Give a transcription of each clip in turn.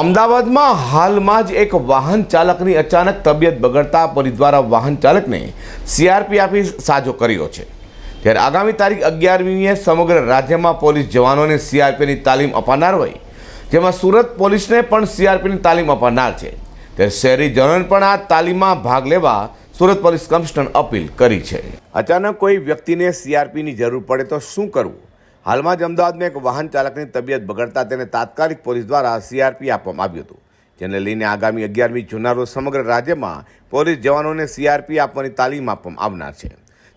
અમદાવાદમાં હાલમાં જ એક વાહન ચાલકની અચાનક તબિયત બગડતા પરિદ્વારા વાહન ચાલકને સીઆરપી આપી સાજો કર્યો છે. ત્યારે આગામી તારીખ અગિયારમીએ સમગ્ર રાજ્યમાં પોલીસ જવાનોને સીઆરપીની તાલીમ અપાનાર હોય, જેમાં સુરત પોલીસને પણ સીઆરપીની તાલીમ અપાનાર છે. ત્યારે શહેરીજનોને પણ આ તાલીમમાં ભાગ લેવા સુરત પોલીસ કમિશનર અપીલ કરી છે. અચાનક કોઈ વ્યક્તિને સીઆરપીની જરૂર પડે તો શું કરવું? હાલમાં જ અમદાવાદમાં એક વાહન ચાલકની તબિયત બગડતા તેને તાત્કાલિક પોલીસ દ્વારા સીઆરપી આપવામાં આવ્યું હતું, જેને લઈને આગામી અગિયારમી જૂનના રોજ સમગ્ર રાજ્યમાં પોલીસ જવાનોને સીઆરપી આપવાની તાલીમ આપવામાં આવનાર છે.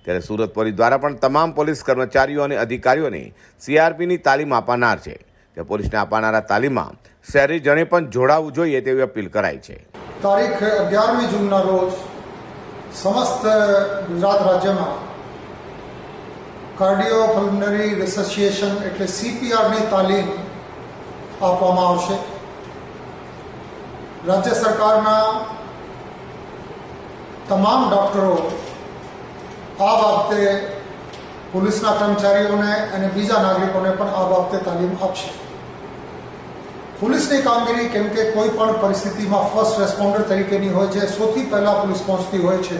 ત્યારે સુરત પોલીસ દ્વારા પણ તમામ પોલીસ કર્મચારીઓ અને અધિકારીઓને સીઆરપીની તાલીમ આપનાર છે. તે પોલીસને આપનારા તાલીમમાં શહેરીજને પણ જોડાવવું જોઈએ તેવી અપીલ કરાઈ છે. તારીખ અગિયારમી જૂનના રોજ સમસ્ત ગુજરાત રાજ્યમાં કાર્ડિયો પલ્મનરી રિસર્સિએશન એટલે સીપીઆરની તાલીમ આપવામાં આવશે. રાજ્ય સરકારના તમામ ડૉક્ટરો આ બાબતે પોલીસના કર્મચારીઓને અને બીજા નાગરિકોને પણ આ બાબતે તાલીમ આપશે. પોલીસની કામગીરી કેમ કે કોઈ પણ પરિસ્થિતિમાં ફર્સ્ટ રેસ્પોન્ડર તરીકેની હોય છે, સૌથી પહેલાં પોલીસ પહોંચતી હોય છે.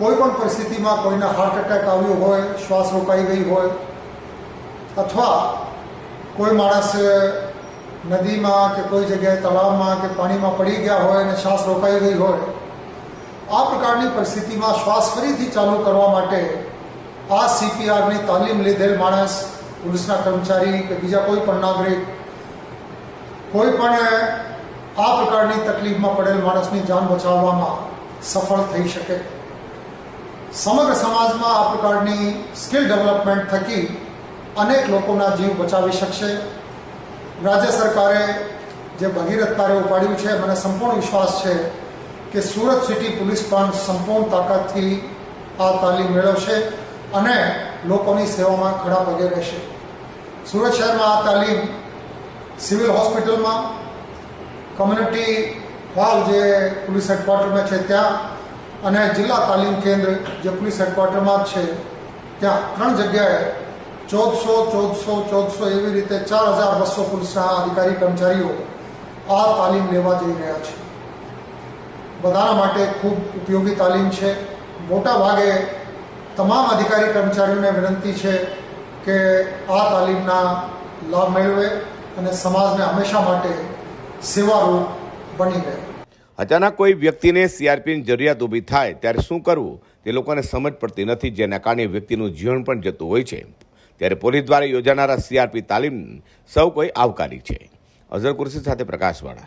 કોઈ પણ પરિસ્થિતિમાં કોઈને હાર્ટ એટેક આવ્યો હોય, શ્વાસ રોકાઈ ગઈ હોય, અથવા કોઈ માણસ નદીમાં કે કોઈ જગ્યાએ તળાવમાં કે પાણીમાં પડી ગયા હોય અને શ્વાસ રોકાઈ ગઈ હોય, આ પ્રકારની પરિસ્થિતિમાં શ્વાસ ફરીથી ચાલુ કરવા માટે આ સીપીઆરની તાલીમ લીધેલ માણસ, પોલીસના કર્મચારી કે બીજા કોઈ પણ નાગરિક, કોઈ પણ આ પ્રકારની તકલીફમાં પડેલ માણસની જાન બચાવવામાં સફળ થઈ શકે. સમગ્ર સમાજમાં આ પ્રકારની સ્કિલ ડેવલપમેન્ટ થકી અનેક લોકોના જીવ બચાવી શકશે. રાજ્ય સરકારે જે ભગીરથ કાર્ય ઉપાડ્યું છે, મને સંપૂર્ણ વિશ્વાસ છે કે સુરત સિટી પોલીસ પણ સંપૂર્ણ તાકાતથી આ તાલીમ મેળવશે અને લોકોની સેવામાં ખડા પગે રહેશે. સુરત શહેરમાં આ તાલીમ સિવિલ હોસ્પિટલમાં, કમ્યુનિટી હોલ જે પોલીસ હેડક્વાર્ટરમાં છે, ત્યાં અને જિલ્લા તાલીમ કેન્દ્ર જે પોલીસ હેડક્વાર્ટરમાં છે, ત્યાં ત્રણ જગ્યાએ ચૌદસો ચૌદસો ચૌદસો એવી રીતે ચાર હજાર બસો પોલીસના અધિકારી, કર્મચારીઓ આ તાલીમ લેવા જઈ રહ્યા છે. બધાના માટે ખૂબ ઉપયોગી તાલીમ છે. મોટા ભાગે તમામ અધિકારી, કર્મચારીઓને વિનંતી છે કે આ તાલીમના લાભ મેળવે અને સમાજને હંમેશા માટે સેવારૂપ બની રહે. અચાનક કોઈ વ્યક્તિને સીઆરપીની જરૂરિયાત ઊભી થાય ત્યારે શું કરવું? તે લોકોને સમજ પડતી નથી, જેના કારણે વ્યક્તિનું જીવન પણ જતું હોય છે. ત્યારે પોલીસ દ્વારા યોજાનારા સીઆરપી તાલીમ સૌ કોઈ આવકારી છે. અઝર કુરશી સાથે પ્રકાશવાળા.